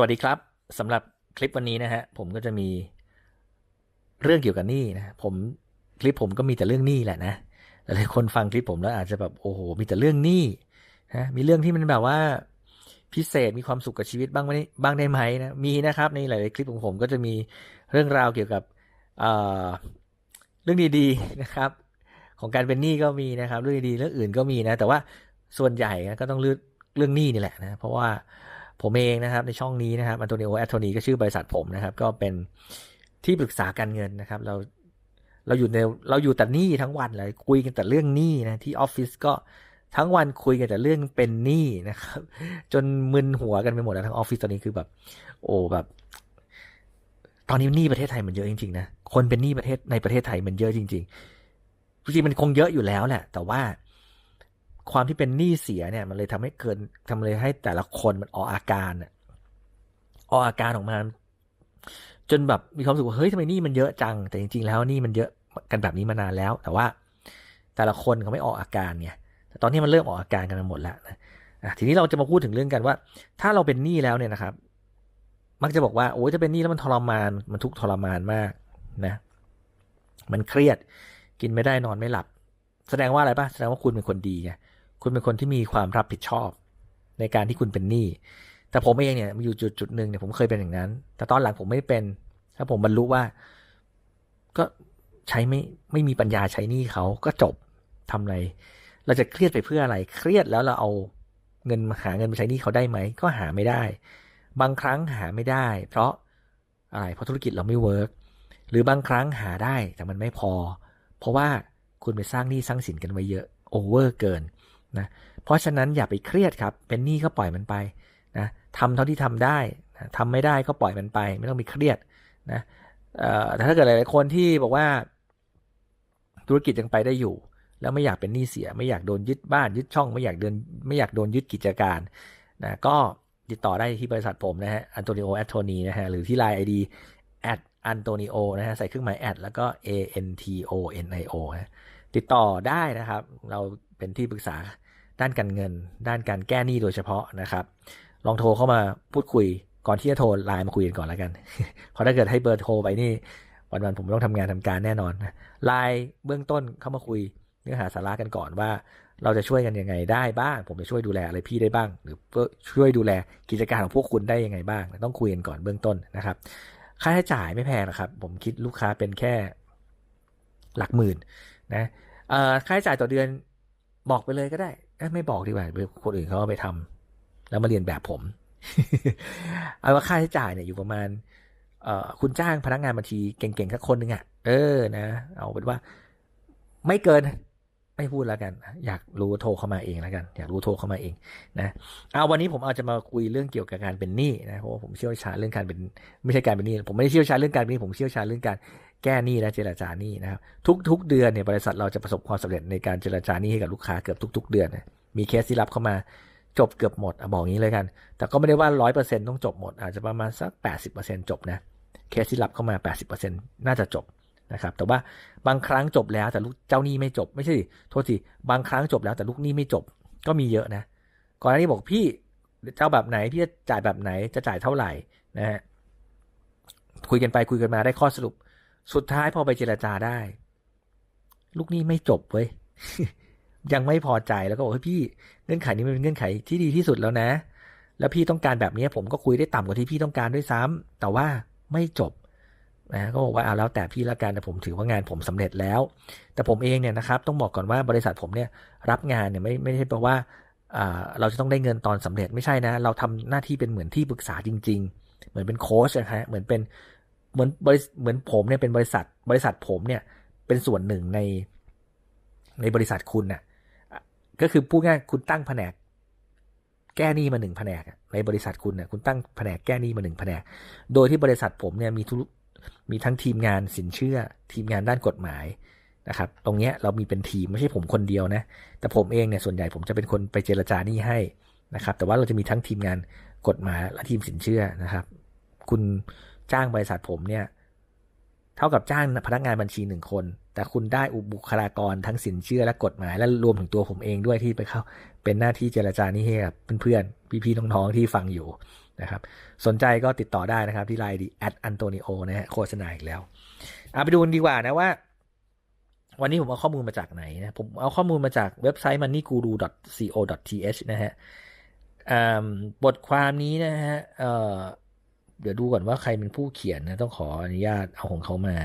สวัสดีครับสำหรับคลิปวันนี้นะฮะผมก็จะมีเรื่องเกี่ยวกับหนี้นะผมคลิปผมก็มีแต่เรื่องหนี้แหละนะหลายคนฟังคลิปผมแล้วอาจจะแบบโอ้โหมีแต่เรื่องหนี้นะมีเรื่องที่มันแบบว่าพิเศษมีความสุขกับชีวิตบ้างไหมบ้างได้ไหมนะมีนะครับในหลาย ๆ คลิปของผมก็จะมีเรื่องราวเกี่ยวกับเเรื่องดี ๆ นะครับ ของการเป็นหนี้ก็มีนะครับ เรื่องดีๆเรื่องอื่นก็มีนะ แต่ว่าส่วนใหญ่ก็ต้องเลือกเรื่องหนี้นี่แหละนะเพราะว่า ผมเองนะครับในช่องนี้นะครับอันโตนิโอแอตโทนีก็ชื่อบริษัทผมนะครับ ก็เป็นที่ปรึกษาการเงินนะครับ เราเราอยู่ในเราอยู่แต่หนี้ทั้งวันเลยคุยกันแต่เรื่องหนี้นะที่ออฟฟิศก็ทั้งวันคุยกันแต่เรื่องเป็นหนี้นะครับ จนมึนหัวกันไปหมดแล้วทั้งออฟฟิศตอนนี้คือแบบ โอ้แบบ ตอนนี้หนี้ประเทศไทยมันเยอะจริงๆนะคนเป็นหนี้ประเทศในประเทศไทยมันเยอะจริง ๆจริงๆมันคงเยอะอยู่แล้วแหละแต่ว่า ความที่เป็นหนี้เสียเนี่ย มันเลยทำให้เกินทำเลยให้แต่ละคนมันออกอาการอะออกอาการออกมา จนแบบมีความรู้สึกว่าเฮ้ยทำไมหนี้มันเยอะจัง แต่จริงๆแล้วหนี้มันเยอะกันแบบนี้มานานแล้ว แต่ว่าแต่ละคนเขาไม่ออกอาการเนี่ยแต่ตอนนี้มันเริ่มออกอาการกันหมดแล้วนะทีนี้เราจะมาพูดถึงเรื่องกันว่า ถ้าเราเป็นหนี้แล้วเนี่ยนะครับ มักจะบอกว่าโอ้ยถ้าเป็นหนี้แล้วมันทรมาน มันทุกทรมานมากนะ มันเครียด กินไม่ได้นอนไม่หลับ แสดงว่าอะไรปะแสดงว่าคุณเป็นคนดีไง คุณเป็นคนที่มีความรับผิดชอบ ในการที่คุณเป็นหนี้ แต่ผมเองเนี่ยอยู่จุดจุดหนึ่งเนี่ยผมเคยเป็นอย่างนั้น แต่ตอนหลังผมไม่เป็น ถ้าผมบรรลุว่า ก็ใช้ไม่ไม่มีปัญญาใช้หนี้เขาก็จบทำอะไร เราจะเครียดไปเพื่ออะไร เครียดแล้วเราเอาเงินมาหาเงินมาใช้หนี้เขาได้ไหม ก็หาไม่ได้ บางครั้งหาไม่ได้ เพราะอะไร เพราะธุรกิจเราไม่เวิร์กหรือบางครั้งหาได้แต่มันไม่พอ เพราะว่าคุณไปสร้างหนี้สร้างสินกันไว้เยอะโอเวอร์เกิน นะเพราะฉะนั้นอย่าไปเครียดครับ เป็นหนี้ก็ปล่อยมันไปนะทำเท่าที่ทำได้นะทำไม่ได้ก็ปล่อยมันไป ไม่ต้องไปเครียดนะแต่ถ้าเกิดหลาย ๆ คนที่บอกว่า ธุรกิจยังไปได้อยู่ แล้วไม่อยากเป็นหนี้เสีย ไม่อยากโดนยึดบ้านยึดช่อง ไม่อยากเดินไม่อยากโดนยึดกิจการนะก็ติดต่อได้ที่บริษัทผมนะฮะอันโตนิโอแอตโทนีนะฮะหรือที่ไลน์ไอดีแอดอันโตนิโอนะฮะใส่เครื่องหมายแอดแล้วก็ A N T O N I O นะติดต่อได้นะครับ เรา เป็นที่ปรึกษาด้านการเงิน ด้านการแก้หนี้โดยเฉพาะนะครับ ลองโทรเข้ามาพูดคุยก่อนที่จะโทรไลน์มาคุยกันก่อนแล้วกัน เพราะถ้าเกิดให้เบอร์โทรไปนี่วันๆผมต้องทำงานทำการแน่นอนไลน์เบื้องต้นเข้ามาคุยเนื้อหาสาระกันก่อนว่า เราจะช่วยกันยังไงได้บ้าง ผมจะช่วยดูแลอะไรพี่ได้บ้าง หรือช่วยดูแลกิจการของพวกคุณได้ยังไงบ้าง ต้องคุยกันก่อนเบื้องต้นนะครับ ค่าใช้จ่ายไม่แพงนะครับ ผมคิดลูกค้าเป็นแค่หลักหมื่นนะค่าใช้จ่ายต่อเดือน บอกไปเลยก็ได้ไม่บอกดีกว่าคนอื่นเขาไปทำแล้วมาเรียนแบบผม เอาว่าค่าใช้จ่ายเนี่ยอยู่ประมาณ เออคุณจ้างพนักงานบัญชีเก่งๆสักคนหนึ่งอะ่ะ เออนะ เอาเป็นว่า ไม่เกิน ไม่พูดแล้วกัน อยากรู้โทรเข้ามาเองแล้วกัน อยากรู้โทรเข้ามาเอง นะเอาวันนี้ผมอาจะมาคุยเรื่องเกี่ยวกับการเป็นหนี้นะเพราะว่าผมเชี่ยวชาญเรื่องการเป็น ไม่ใช่การเป็นหนี้ผมไม่ได้เชี่ยวชาญเรื่องการเป็นหนี้ผมเชี่ยวชาญเรื่องการ แก้หนี้และเจรจาหนี้นะครับทุกๆ เดือนเนี่ยบริษัทเราจะประสบความสำเร็จในการเจรจาหนี้ให้กับลูกค้าเกือบทุก ๆ เดือนมีเคสที่รับเข้ามาจบเกือบหมดอบอกงี้เลยกัน แต่ก็ไม่ได้ว่าร้อยเปอร์เซ็นต้องจบหมด อาจจะประมาณสักแปดสิบเปอร์เซ็นจบนะเคสที่รับเข้ามาแปดสิบเปอร์เซ็นน่าจะจบนะครับแต่ว่าบางครั้งจบแล้วแต่ลูกเจ้าหนี้ไม่จบ ไม่ใช่โทษทีบางครั้งจบแล้วแต่ลูกหนี้ไม่จบก็มีเยอะนะ ก่อนหน้านี้บอกพี่เจ้าแบบไหนพี่จะจ่ายแบบไหนจะจ่ายเท่าไหร่นะฮะคุยกันไปคุยกันมาได้ข้อสรุป สุดท้ายพอไปเจรจาได้ ลูกหนี้ไม่จบเว้ยยังไม่พอใจแล้วก็บอกเฮ้ยพี่เงื่อนไขนี้มันเป็นเงื่อนไขที่ดีที่สุดแล้วนะ แล้วพี่ต้องการแบบนี้ผมก็คุยได้ต่ำกว่าที่พี่ต้องการด้วยซ้ำแต่ว่าไม่จบนะก็บอกว่าเอาแล้วแต่พี่ละกันแต่ผมถือว่างานผมสำเร็จแล้ว แต่ผมเองเนี่ยนะครับ ต้องบอกก่อนว่าบริษัทผมเนี่ยรับงานเนี่ยไม่ไม่ใช่แปลว่าเราจะต้องได้เงินตอนสำเร็จไม่ใช่นะ เราทำหน้าที่เป็นเหมือนที่ปรึกษาจริง ๆ เหมือนเป็นโค้ชนะฮะเหมือนเป็น เหมือนบริเหมือนผมเนี่ยเป็นบริษัท บริษัทผมเนี่ย เป็นส่วนหนึ่งใน ในบริษัทคุณน่ะ ก็คือพูดง่ายคุณตั้งแผนก แก้หนี้มาหนึ่งแผนกในบริษัทคุณเนี่ยคุณตั้งแผนกแก้หนี้มาหนึ่งแผนก โดยที่บริษัทผมเนี่ยมีทุมีทั้งทีมงานสินเชื่อ ทีมงานด้านกฎหมายนะครับ ตรงนี้เรามีเป็นทีมไม่ใช่ผมคนเดียวนะ แต่ผมเองเนี่ยส่วนใหญ่ผมจะเป็นคนไปเจรจาหนี้ให้นะครับ แต่ว่าเราจะมีทั้งทีมงานกฎหมายและทีมสินเชื่อนะครับ คุณ จ้างบริษัทผมเนี่ย เท่ากับจ้างพนักงานบัญชีหนึ่งคน แต่คุณได้อุบุคลากรทั้งสินเชื่อและกฎหมาย และรวมถึงตัวผมเองด้วยที่ไปเข้า เป็นหน้าที่เจรจานี่ให้กับเพื่อนๆพี่ๆน้องๆที่ฟังอยู่นะครับ สนใจก็ติดต่อได้นะครับ ที่ไลน์ดีแอดอันโตนิโอนะฮะโฆษณาอีกแล้วเอาไปดูดีกว่านะว่า วันนี้ผมเอาข้อมูลมาจากไหนนะ ผมเอาข้อมูลมาจากเว็บไซต์ moneyguru.co.th นะฮะบทความนี้นะฮะ เดี๋ยวดูก่อนว่าใครเป็นผู้เขียนนะต้องขออนุญาตเอาของเขามา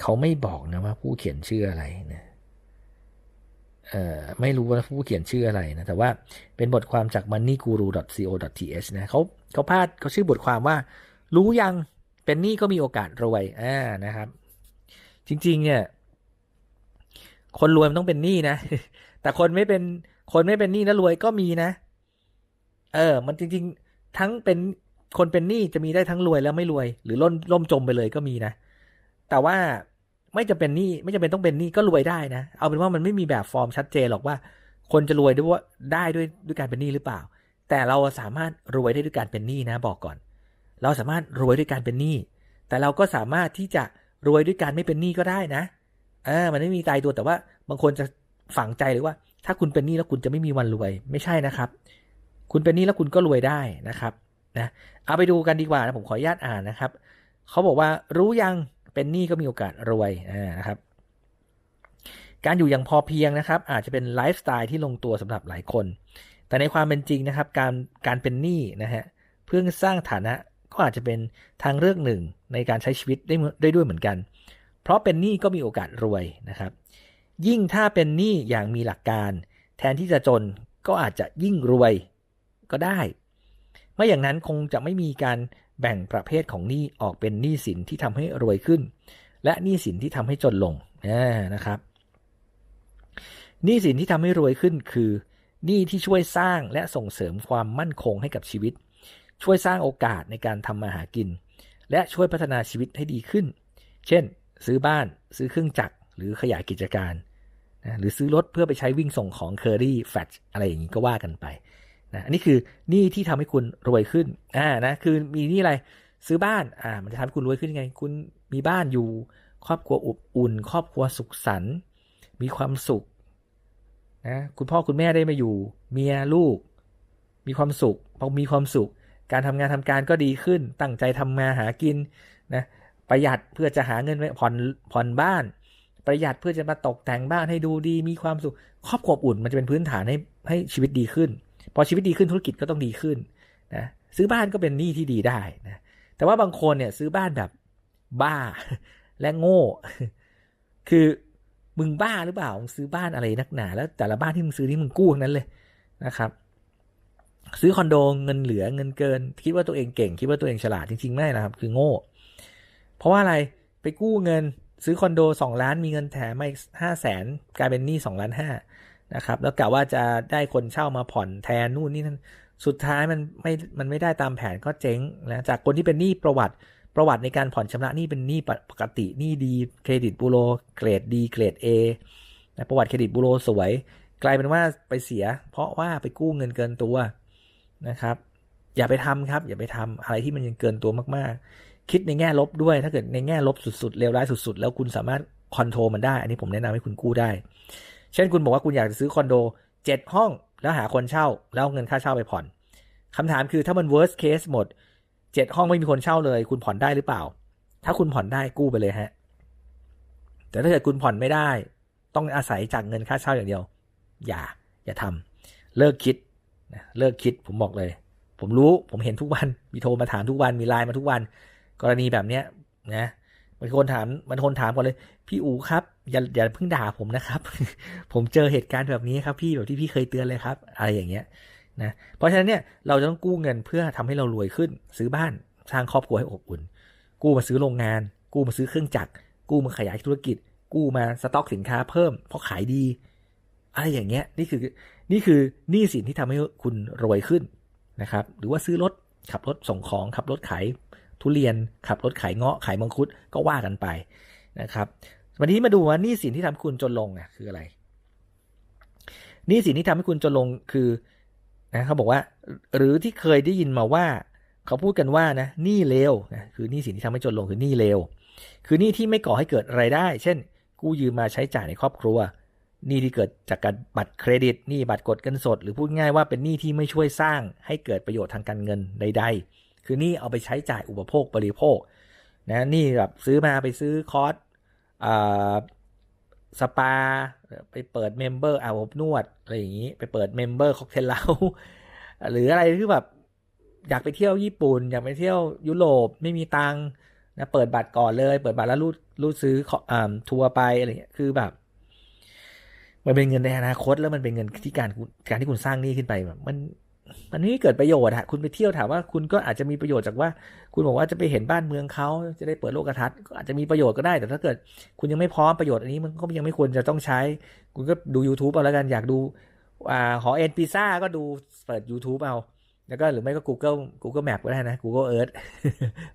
เขาไม่บอกนะว่าผู้เขียนชื่ออะไรนะเอ่อไม่รู้ว่าผู้เขียนชื่ออะไรนะ แต่ว่าเป็นบทความจาก moneyguru.co.th นะเขาเขาพาดเขาชื่อบทความว่า รู้ยังเป็นหนี้ก็มีโอกาสรวยอ่านะครับ จริง ๆ เนี่ย คนรวยมันต้องเป็นหนี้นะ แต่คนไม่เป็นคนไม่เป็นหนี้แล้วรวยก็มีนะ เออ มันจริง ๆ ทั้งเป็น คนเป็นหนี้จะมีได้ทั้งรวยแล้วไม่รวย หรือล่มล่มจมไปเลยก็มีนะ แต่ว่าไม่จะเป็นหนี้ไม่จำเป็นต้องเป็นหนี้ก็รวยได้นะ เอาเป็นว่ามันไม่มีแบบฟอร์มชัดเจนหรอกว่า คนจะรวยด้วยว่าได้ด้วยด้วยการเป็นหนี้หรือเปล่า แต่เราสามารถรวยได้ด้วยการเป็นหนี้นะบอกก่อน เราสามารถรวยด้วยการเป็นหนี้แต่เราก็สามารถที่จะรวยด้วยการไม่เป็นหนี้ก็ได้นะเออมันไม่มีตายตัวแต่ว่าบางคนจะฝังใจเลยว่า ถ้าคุณเป็นหนี้แล้วคุณจะไม่มีวันรวย ไม่ใช่นะครับ คุณเป็นหนี้แล้วคุณก็รวยได้นะครับ นะเอาไปดูกันดีกว่านะผมขออนุญาตอ่านนะครับเขาบอกว่ารู้ยังเป็นหนี้ก็มีโอกาสรวยนะครับการอยู่อย่างพอเพียงนะครับ อาจจะเป็นไลฟ์สไตล์ที่ลงตัวสำหรับหลายคน แต่ในความเป็นจริงนะครับ การการเป็นหนี้นะฮะเพื่อสร้างฐานะก็อาจจะเป็นทางเลือกหนึ่งในการใช้ชีวิตได้ได้ด้วยเหมือนกัน เพราะเป็นหนี้ก็มีโอกาสรวยนะครับ ยิ่งถ้าเป็นหนี้อย่างมีหลักการ แทนที่จะจนก็อาจจะยิ่งรวยก็ได้ ไม่อย่างนั้นคงจะไม่มีการแบ่งประเภทของหนี้ออกเป็นหนี้สินที่ทำให้รวยขึ้น และหนี้สินที่ทำให้จนลงนะครับหนี้สินที่ทำให้รวยขึ้นคือหนี้ที่ช่วยสร้างและส่งเสริมความมั่นคงให้กับชีวิต ช่วยสร้างโอกาสในการทำมาหากิน และช่วยพัฒนาชีวิตให้ดีขึ้น เช่น ซื้อบ้าน ซื้อเครื่องจักรหรือขยายกิจการหรือซื้อรถเพื่อไปใช้วิ่งส่งของเคอรี่แฟชอะไรอย่างนี้ก็ว่ากันไป นะอันนี้คือหนี้ที่ทำให้คุณรวยขึ้นอ่านะคือมีหนี้อะไรซื้อบ้านอ่ามันจะทำให้คุณรวยขึ้นยังไง คุณมีบ้านอยู่ ครอบครัวอบอุ่น ครอบครัวสุขสันต์มีความสุขนะคุณพ่อคุณแม่ได้มาอยู่ เมียลูก มีความสุขพอมีความสุข การทำงานทำการก็ดีขึ้น ตั้งใจทำมาหากินนะประหยัดเพื่อจะหาเงินไว้ผ่อนผ่อนบ้าน ประหยัดเพื่อจะมาตกแต่งบ้านให้ดูดี มีความสุข ครอบครัวอุ่นมันจะเป็นพื้นฐานให้ให้ชีวิตดีขึ้น พอชีวิตดีขึ้นธุรกิจก็ต้องดีขึ้นนะซื้อบ้านก็เป็นหนี้ที่ดีได้นะแต่ว่าบางคนเนี่ยซื้อบ้านแบบบ้าและโง่ คือมึงบ้าหรือเปล่ามึงซื้อบ้านอะไรนักหนาแล้วแต่ละบ้านที่มึงซื้อนี่มึงกู้นั้นเลยนะครับ ซื้อคอนโดเงินเหลือเงินเกิน คิดว่าตัวเองเก่ง คิดว่าตัวเองฉลาดจริงๆไม่นะครับ คือโง่ เพราะว่าอะไรไปกู้เงินซื้อคอนโดสองล้านมีเงินแถมมาห้าแสนกลายเป็นหนี้สองล้านห้า นะครับ แล้วกะว่าจะได้คนเช่ามาผ่อนแทนนู่นนี่นั่นสุดท้ายมันไม่มันไม่ได้ตามแผนก็เจ๊งนะจากคนที่เป็นหนี้ประวัติประวัติในการผ่อนชำระหนี้เป็นหนี้ปกติหนี้ดีเครดิตบูโรเกรดดีเกรด A นะประวัติเครดิตบูโรสวย กลายเป็นว่าไปเสีย เพราะว่าไปกู้เงินเกินตัวนะครับ อย่าไปทำครับ อย่าไปทำอะไรที่มันยังเกินตัวมากๆ คิดในแง่ลบด้วย ถ้าเกิดในแง่ลบสุดๆเลวร้ายสุดๆ แล้วคุณสามารถคอนโทรลมันได้ อันนี้ผมแนะนำให้คุณกู้ได้ เช่นคุณบอกว่าคุณอยากจะซื้อคอนโดเจ็ดห้องแล้วหาคนเช่า แล้วเอาเงินค่าเช่าไปผ่อนคำถามคือถ้ามัน worst case หมดเจ็ดห้องไม่มีคนเช่าเลย คุณผ่อนได้หรือเปล่า ถ้าคุณผ่อนได้กู้ไปเลยฮะ แต่ถ้าเกิดคุณผ่อนไม่ได้ ต้องอาศัยจากเงินค่าเช่าอย่างเดียว อย่า อย่าทำเลิกคิดเลิกคิดผมบอกเลย ผมรู้ผมเห็นทุกวันมีโทรมาถามทุกวันมีไลน์มาทุกวัน กรณีแบบเนี้ยนะ บางคนถามบางคนถามก่อนเลย พี่อูครับอย่าอย่าเพิ่งด่าผมนะครับ ผมเจอเหตุการณ์แบบนี้ครับ พี่แบบที่พี่เคยเตือนเลยครับ อะไรอย่างเงี้ยนะเพราะฉะนั้นเนี่ยเราจะต้องกู้เงินเพื่อทำให้เรารวยขึ้น ซื้อบ้านสร้างครอบครัวให้อบอุ่น กู้มาซื้อโรงงาน กู้มาซื้อเครื่องจักรกู้มาขยายธุรกิจ กู้มาสต็อกสินค้าเพิ่ม เพราะขายดี อะไรอย่างเงี้ยนี่คือนี่คือหนี้สินที่ทำให้คุณรวยขึ้นนะครับ หรือว่าซื้อรถขับรถส่งของขับรถขาย ทุเรียนขับรถขายเงาะขายมังคุดก็ว่ากันไปนะครับวันนี้มาดูว่านี้สินที่ทำให้คุณจนลงอะคืออะไรนี้สินที่ทำให้คุณจนลงคือนะเขาบอกว่า หรือที่เคยได้ยินมาว่า เขาพูดกันว่านะหนี้เลวนะคือหนี้สินที่ทำให้จนลงคือหนี้เลวคือหนี้ที่ไม่ก่อให้เกิดไรายได้ เช่น กู้ยืมมาใช้จ่ายในครอบครัวหนี้ที่เกิดจากการบัตรเครดิตหนี้บัตรกดเงินสด หรือพูดง่ายว่าเป็นหนี้ที่ไม่ช่วยสร้างให้เกิดประโยชน์ทางการเงินใดๆ คือหนี้เอาไปใช้จ่ายอุปโภคบริโภคนะหนี่แบบซื้อมาไปซื้อคอร์สสปา ไปเปิดเมมเบอร์อาบนวดอะไรอย่างนี้ ไปเปิดเมมเบอร์ค็อกเทลเล้าหรืออะไรที่แบบอยากไปเที่ยวญี่ปุ่น อยากไปเที่ยวยุโรปไม่มีตังนะเปิดบัตรก่อนเลย เปิดบัตรแล้วรูดรูดซื้ออ่าทัวร์ไปอะไรเงี้ยคือแบบ มันเป็นเงินในอนาคตแล้วมันเป็นเงินที่การการที่คุณสร้างนี่ขึ้นไปแบบมัน มันไม่เกิดประโยชน์อะคุณไปเที่ยวถามว่าคุณก็อาจจะมีประโยชน์จากว่า คุณบอกว่าจะไปเห็นบ้านเมืองเขาจะได้เปิดโลกทัศน์ก็อาจจะมีประโยชน์ก็ได้ แต่ถ้าเกิดคุณยังไม่พร้อมประโยชน์อันนี้มันก็ยังไม่ควรจะต้องใช้ คุณก็ดู YouTube เอาแล้วกันอยากดูอ่าหอเอ็นพิซ่าก็ดูเปิด YouTube เอาแล้วก็หรือไม่ก็ Google Google Map ก็ได้นะ Google Earth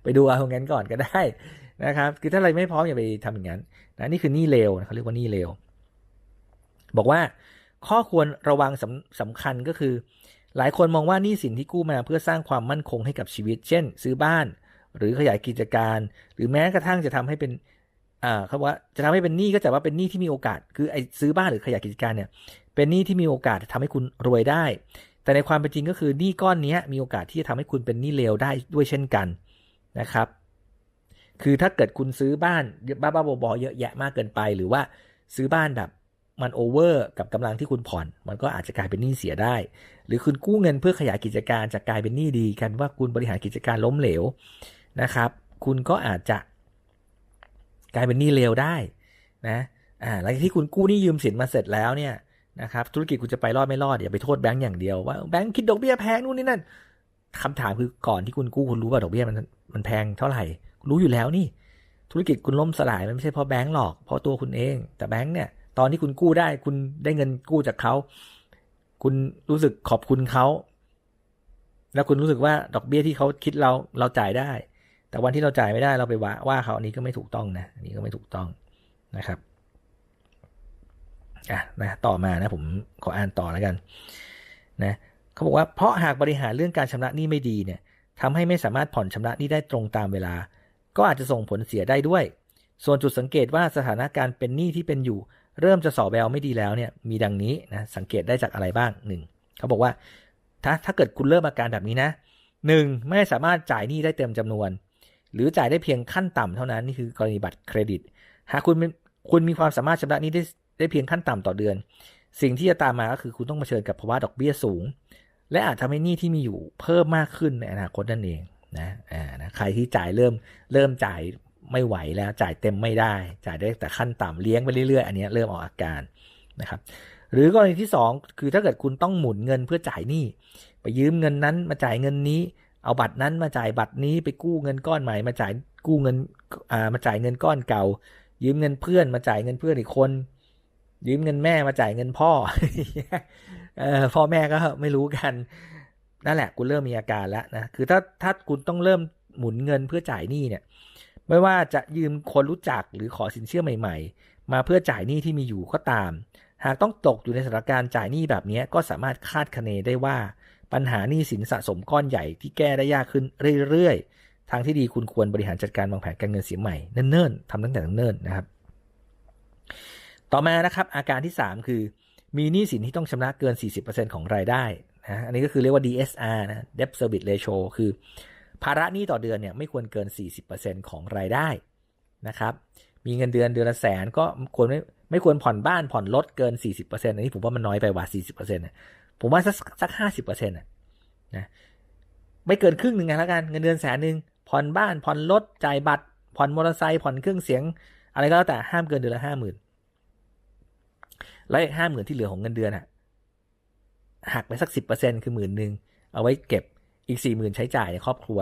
ไปดูเอางั้นก่อนก็ได้นะครับ คือถ้าอะไรไม่พร้อมอย่าไปทำอย่างนั้นนะนี่คือหนี้เลวเขาเรียกว่าหนี้เลวบอกว่าข้อควรระวังสำสำคัญก็คือ หลายคนมองว่านี่สินที่กู้มาเพื่อสร้างความมั่นคงให้กับชีวิต เช่น ซื้อบ้าน หรือขยายกิจการ หรือแม้กระทั่งจะทำให้เป็นอ่าเขาว่าจะทำให้เป็นหนี้ก็แต่ว่าเป็นหนี้ที่มีโอกาส คือไอ้ซื้อบ้านหรือขยายกิจการเนี่ย เป็นหนี้ที่มีโอกาสทำให้คุณรวยได้ แต่ในความเป็นจริงก็คือหนี้ก้อนนี้มีโอกาสที่จะทำให้คุณเป็นหนี้เลวได้ด้วยเช่นกันนะครับ คือถ้าเกิดคุณซื้อบ้านบ้าบ้าบอเยอะแยะมากเกินไป หรือว่าซื้อบ้านแบบ มันโอเวอร์กับกำลังที่คุณผ่อน มันก็อาจจะกลายเป็นหนี้เสียได้ หรือคุณกู้เงินเพื่อขยายกิจการจะกลายเป็นหนี้ดีกันว่าคุณบริหารกิจการล้มเหลวนะครับ คุณก็อาจจะกลายเป็นหนี้เลวได้นะอ่าหลังจากที่คุณกู้หนี้ยืมสินมาเสร็จแล้วเนี่ยนะครับธุรกิจคุณจะไปรอดไม่รอดอย่าไปโทษแบงก์อย่างเดียวว่าแบงก์คิดดอกเบี้ยแพงนู่นนี่นั่นคำถามคือก่อนที่คุณกู้คุณรู้ว่าดอกเบี้ยมันมันแพงเท่าไหร่ รู้อยู่แล้วนี่ ธุรกิจคุณล้มสลายมันไม่ใช่เพราะแบงก์หรอกเพราะตัวคุณเอง แต่แบงก์เนี่ย ตอนที่คุณกู้ได้ คุณได้เงินกู้จากเขา คุณรู้สึกขอบคุณเขา แล้วคุณรู้สึกว่าดอกเบี้ยที่เขาคิดเราเราจ่ายได้ แต่วันที่เราจ่ายไม่ได้เราไปว่าว่าเขาอันนี้ก็ไม่ถูกต้องนะอันนี้ก็ไม่ถูกต้องนะครับอะนะต่อมานะผมขออ่านต่อแล้วกันนะเขาบอกว่าเพราะหากบริหารเรื่องการชำระหนี้ไม่ดีเนี่ยทำให้ไม่สามารถผ่อนชำระหนี้ได้ตรงตามเวลา ก็อาจจะส่งผลเสียได้ด้วย ส่วนจุดสังเกตว่าสถานการณ์เป็นหนี้ที่เป็นอยู่ เริ่มจะสอบแววไม่ดีแล้วเนี่ยมีดังนี้นะสังเกตได้จากอะไรบ้างหนึ่งเขาบอกว่าถ้าถ้าเกิดคุณเริ่มอาการแบบนี้นะหนึ่งไม่สามารถจ่ายหนี้ได้เต็มจำนวน หรือจ่ายได้เพียงขั้นต่ำเท่านั้นนี่คือกรณีบัตรเครดิต หากคุณคุณมีความสามารถชำระหนี้ได้ได้เพียงขั้นต่ำต่อเดือน สิ่งที่จะตามมาก็คือคุณต้องมาเชิญกับภาวะดอกเบี้ยสูง และอาจทำให้หนี้ที่มีอยู่เพิ่มมากขึ้นในอนาคตนั่นเองนะอ่านะใครที่จ่ายเริ่มเริ่มจ่าย ไม่ไหวแล้วจ่ายเต็มไม่ได้ จ่ายได้แต่ขั้นต่ำเลี้ยงไปเรื่อยๆ อันนี้เริ่มออกอาการนะครับหรือกรณีที่ 2 คือถ้าเกิดคุณต้องหมุนเงินเพื่อจ่ายหนี้ไปยืมเงินนั้นมาจ่ายเงินนี้ เอาบัตรนั้นมาจ่ายบัตรนี้ไปกู้เงินก้อนใหม่มาจ่ายกู้เงินอ่ามาจ่ายเงินก้อนเก่า ยืมเงินเพื่อนมาจ่ายเงินเพื่อนอีกคน ยืมเงินแม่มาจ่ายเงินพ่อเออพ่อแม่ก็ไม่รู้กันนั่นแหละคุณเริ่มมีอาการแล้วนะคือถ้าถ้าคุณต้องเริ่มหมุนเงินเพื่อจ่ายหนี้เนี่ย ไม่ว่าจะยืมคนรู้จักหรือขอสินเชื่อใหม่ ๆ มาเพื่อจ่ายหนี้ที่มีอยู่ก็ตาม หากต้องตกอยู่ในสถานการณ์จ่ายหนี้แบบนี้ก็สามารถคาดคะเนได้ว่า ปัญหาหนี้สินสะสมก้อนใหญ่ที่แก้ได้ยากขึ้นเรื่อยๆ ทางที่ดีคุณควรบริหารจัดการวางแผนการเงินเสียใหม่เนิ่นๆทำตั้งแต่เนิ่นๆนะครับ ต่อมานะครับอาการที่ 3 คือ มีหนี้สินที่ต้องชำระเกิน 40%ของรายได้นะอันนี้ก็คือเรียกว่า DSR นะ Debt Service Ratio คือ ภาระหนี้ต่อเดือนเนี่ยไม่ควรเกิน 40%ของรายได้นะครับ มีเงินเดือนเดือนละแสนก็ควรไม่ไม่ควรผ่อนบ้านผ่อนรถเกิน 40%อันนี้ผมว่ามันน้อยไปว่า 40%นะผมว่าสักสัก50%นะนะไม่เกินครึ่งหนึ่งไงแล้วกันเงินเดือนแสนหนึ่งผ่อนบ้านผ่อนรถจ่ายบัตร ผ่อนมอเตอร์ไซค์ผ่อนเครื่องเสียง อะไรก็แล้วแต่ห้ามเกินเดือนละห้าหมื่นแล้วอีกห้าหมื่นที่เหลือของเงินเดือนอะหักไปสักสิบเปอร์เซ็นคือหมื่นหนึ่งเอาไว้เก็บ อีกสี่หมื่นใช้จ่ายในครอบครัว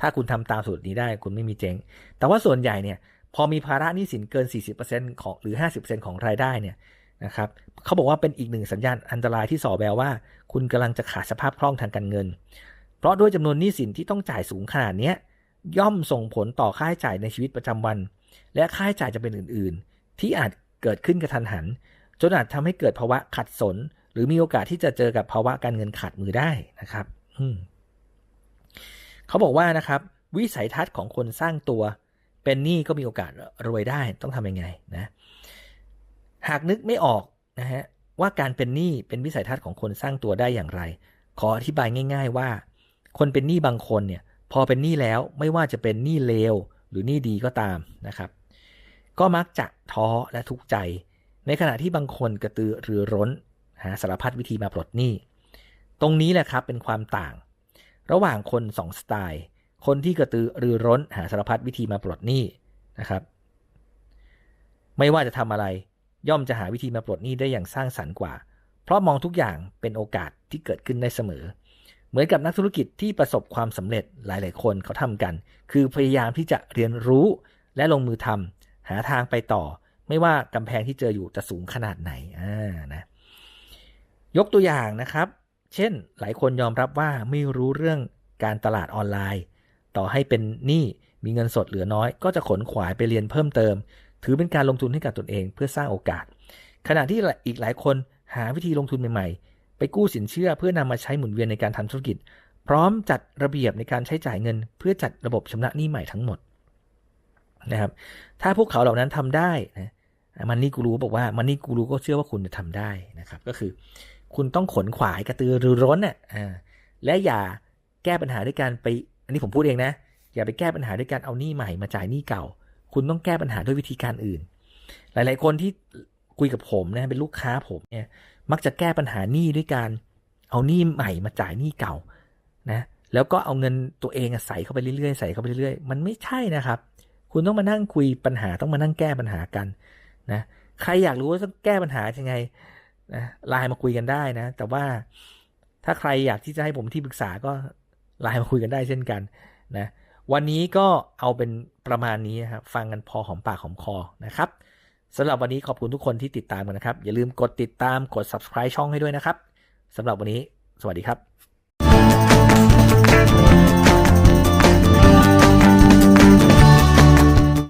ถ้าคุณทำตามสูตรนี้ได้คุณไม่มีเจ๊ง แต่ว่าส่วนใหญ่เนี่ยพอมีภาระหนี้สินเกิน 40%ของหรือ 50%ของรายได้เนี่ยนะครับเขาบอกว่าเป็นอีกหนึ่งสัญญาณอันตรายที่สอแววว่า คุณกำลังจะขาดสภาพคล่องทางการเงิน เพราะด้วยจำนวนหนี้สินที่ต้องจ่ายสูงขนาดนี้ย่อมส่งผลต่อค่าใช้จ่ายในชีวิตประจำวัน และค่าใช้จ่ายจะเป็นอื่น ๆ ที่อาจเกิดขึ้นกระทันหัน จนอาจทำให้เกิดภาวะขัดสน หรือมีโอกาสที่จะเจอกับภาวะการเงินขาดมือได้นะครับ เขาบอกว่านะครับ วิสัยทัศน์ของคนสร้างตัว เป็นหนี้ก็มีโอกาสรวยได้ต้องทำยังไงนะ หากนึกไม่ออกนะฮะว่าการเป็นหนี้เป็นวิสัยทัศน์ของคนสร้างตัวได้อย่างไร ขออธิบายง่าย ๆ ว่า คนเป็นหนี้บางคนเนี่ย พอเป็นหนี้แล้วไม่ว่าจะเป็นหนี้เลวหรือหนี้ดีก็ตามนะครับ ก็มักจะท้อและทุกข์ใจ ในขณะที่บางคนกระตือรือร้นหาสารพัดวิธีมาปลดหนี้ ตรงนี้แหละครับเป็นความต่าง ระหว่างคนสองสไตล์ คนที่กระตือรือร้นหาสารพัดวิธีมาปลดหนี้นะครับ ไม่ว่าจะทำอะไร ย่อมจะหาวิธีมาปลดหนี้ได้อย่างสร้างสรรค์กว่า เพราะมองทุกอย่างเป็นโอกาสที่เกิดขึ้นได้เสมอ เหมือนกับนักธุรกิจที่ประสบความสำเร็จหลาย ๆ คนเขาทำกัน คือพยายามที่จะเรียนรู้และลงมือทำหาทางไปต่อ ไม่ว่ากำแพงที่เจออยู่จะสูงขนาดไหนอ่านะยกตัวอย่างนะครับ เช่น หลายคนยอมรับว่าไม่รู้เรื่องการตลาดออนไลน์ ต่อให้เป็นหนี้มีเงินสดเหลือน้อย ก็จะขนขวายไปเรียนเพิ่มเติม ถือเป็นการลงทุนให้กับตนเองเพื่อสร้างโอกาส ขณะที่อีกหลายคนหาวิธีลงทุนใหม่ๆ ไปกู้สินเชื่อเพื่อนำมาใช้หมุนเวียนในการทำธุรกิจ พร้อมจัดระเบียบในการใช้จ่ายเงิน เพื่อจัดระบบชำระหนี้ใหม่ทั้งหมดนะครับ ถ้าพวกเขาเหล่านั้นทำได้นะมันนี่กูรู้บอกว่ามันนี่กูรู้ก็เชื่อว่าคุณจะทำได้นะครับ ก็คือ คุณต้องขนขวายกระตือรือร้นน่ะอ่าและอย่าแก้ปัญหาด้วยการไป อันนี้ผมพูดเองนะ อย่าไปแก้ปัญหาด้วยการเอาหนี้ใหม่มาจ่ายหนี้เก่า คุณต้องแก้ปัญหาด้วยวิธีการอื่น หลาย ๆ คนที่คุยกับผมนะเป็นลูกค้าผมเนี่ย มักจะแก้ปัญหาหนี้ด้วยการเอาหนี้ใหม่มาจ่ายหนี้เก่านะแล้วก็เอาเงินตัวเองใส่เข้าไปเรื่อยๆใส่เข้าไปเรื่อยๆ มันไม่ใช่นะครับ คุณต้องมานั่งคุยปัญหาต้องมานั่งแก้ปัญหากันนะ ใครอยากรู้ว่าต้องแก้ปัญหายังไง นะไลน์มาคุยกันได้นะ แต่ว่าถ้าใครอยากที่จะให้ผมที่ปรึกษาก็ไลน์มาคุยกันได้เช่นกันนะวันนี้ก็เอาเป็นประมาณนี้ครับฟังกันพอหอมปากหอมคอนะครับสำหรับวันนี้ขอบคุณทุกคนที่ติดตามกันนะครับ อย่าลืมกดติดตามกด subscribe ช่องให้ด้วยนะครับสำหรับวันนี้ สวัสดีครับ